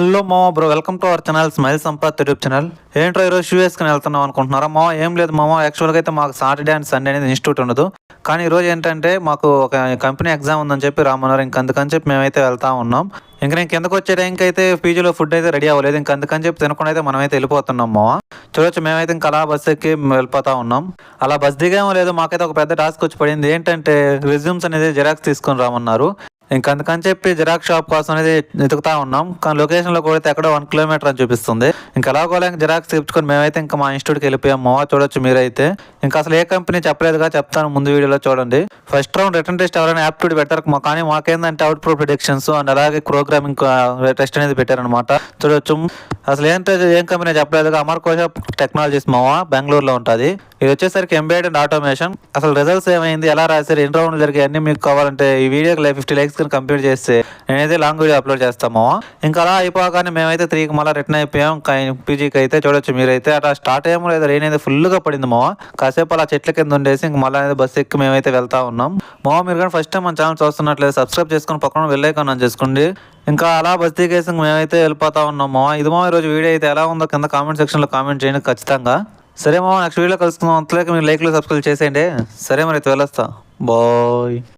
Hello మామ bro welcome to our channel Smile Sampath YouTube channel. ఏంట్రో ఈరోజు shoe వేసుకుని వెళ్తున్నాం అనుకుంటున్నారా? మామ ఏం లేదు మామ యాక్చువల్గా అయితే మాకు సాటర్డే అండ్ సండే అనేది ఇన్స్టిట్యూట్ ఉండదు. కానీ ఈరోజు ఏంటంటే మాకు ఒక కంపెనీ ఎగ్జామ్ ఉందని చెప్పి రామన్నారు ఇంక అందుకని చెప్పి మేమైతే వెళ్తా ఉన్నాం. ఇంక నేను కిందకు వచ్చే టైంకి అయితే పీజీలో ఫుడ్ అయితే రెడీ అవ్వలేదు. ఇంక అందుకని చెప్పి తినకుండా అయితే మనమైతే వెళ్ళిపోతున్నాం మామ చూడొచ్చు మేమైతే ఇంకా అలా బస్ ఎక్కి వెళ్ళిపోతా ఉన్నాం. అలా బస్ దిగామో లేదు మాకైతే ఒక పెద్ద టాస్క్ వచ్చి పడింది. ఏంటంటే రెజ్యూమ్స్ అనేది జిరాక్స్ తీసుకొని రామన్నారు. ఇంక అందుకని చెప్పి జిరాక్స్ షాప్ కోసం అనేది వెతుకుతా ఉన్నాం. కానీ లొకేషన్లో కూడా ఎక్కడో వన్ కిలోమీటర్ అని చూపిస్తుంది. ఇంకా అలాగోలా జిరాక్స్ తెచ్చుకొని మేమైతే ఇంకా మా ఇన్స్టిట్యూట్కి వెళ్ళిపోయాం. మావా చూడొచ్చు మీరైతే. ఇంకా అసలు ఏ కంపెనీ చెప్పలేదుగా చెప్తాను ముందు వీడియోలో చూడండి. ఫస్ట్ రౌండ్ రిటర్న్ టెస్ట్ ఎవరైనా యాప్టిట్యూడ్ పెట్టారు మా కానీ మాకేందంటే అవుట్ ప్రూఫ్ ప్రిడిక్షన్స్ అండ్ అలాగే ప్రోగ్రామింగ్ టెస్ట్ అనేది పెట్టారనమాట చూడొచ్చు. అసలు ఏంటంటే ఏం కంపెనీ చెప్పలేదుగా. అమర్ కోశ టెక్నాలజీస్ మావా? బెంగళూరులో ఉంటుంది. ఇది వచ్చేసరికి ఎంబైడ్ అండ్ ఆటోమేషన్. అసలు రిజల్ట్స్ ఏమైంది ఎలా రాశారు ఎన్ని రౌండ్లు జరిగాయి అన్ని మీకు కావాలంటే ఈ వీడియోకి ఫిఫ్టీ లైక్స్ కానీ కంప్లీట్ చేస్తే నేనైతే లాంగ్ వీడియో అప్లోడ్ చేస్తాము. ఇంకా అలా అయిపోగానే మేమైతే త్రీకి మళ్ళీ రిటర్న్ అయిపోయాం. పీజీకి అయితే చూడొచ్చు మీరైతే. అలా స్టార్ట్ అయ్యాము లేదా రెయిన్ అయితే ఫుల్గా పడింది మావా. కాసేపు అలా చెట్ల కింద ఉండేసి ఇంక మళ్ళీ అనేది బస్సు ఎక్కి మేమైతే వెళ్తా ఉన్నాం. మావా మీరు కానీ ఫస్ట్ టైం మన ఛానల్ చూస్తున్నట్లయితే సబ్స్క్రైబ్ చేసుకుని పక్కన వెళ్ళేకన్నా చేసుకోండి. ఇంకా అలా బస్ దిగేసి మేమైతే వెళ్ళిపోతా ఉన్నాము ఇది మా ఈరోజు వీడియో అయితే ఎలా ఉందో కింద కామెంట్ సెక్షన్లో కామెంట్ చేయండి ఖచ్చితంగా. సరే మామ నెక్స్ట్ వీడియో కలుసుకుందాం. అంతలేక మీరు లైక్లో సబ్స్క్రైబ్ చేసేయండి. సరే మరి అయితే వెళ్ళొస్తా. బాయ్.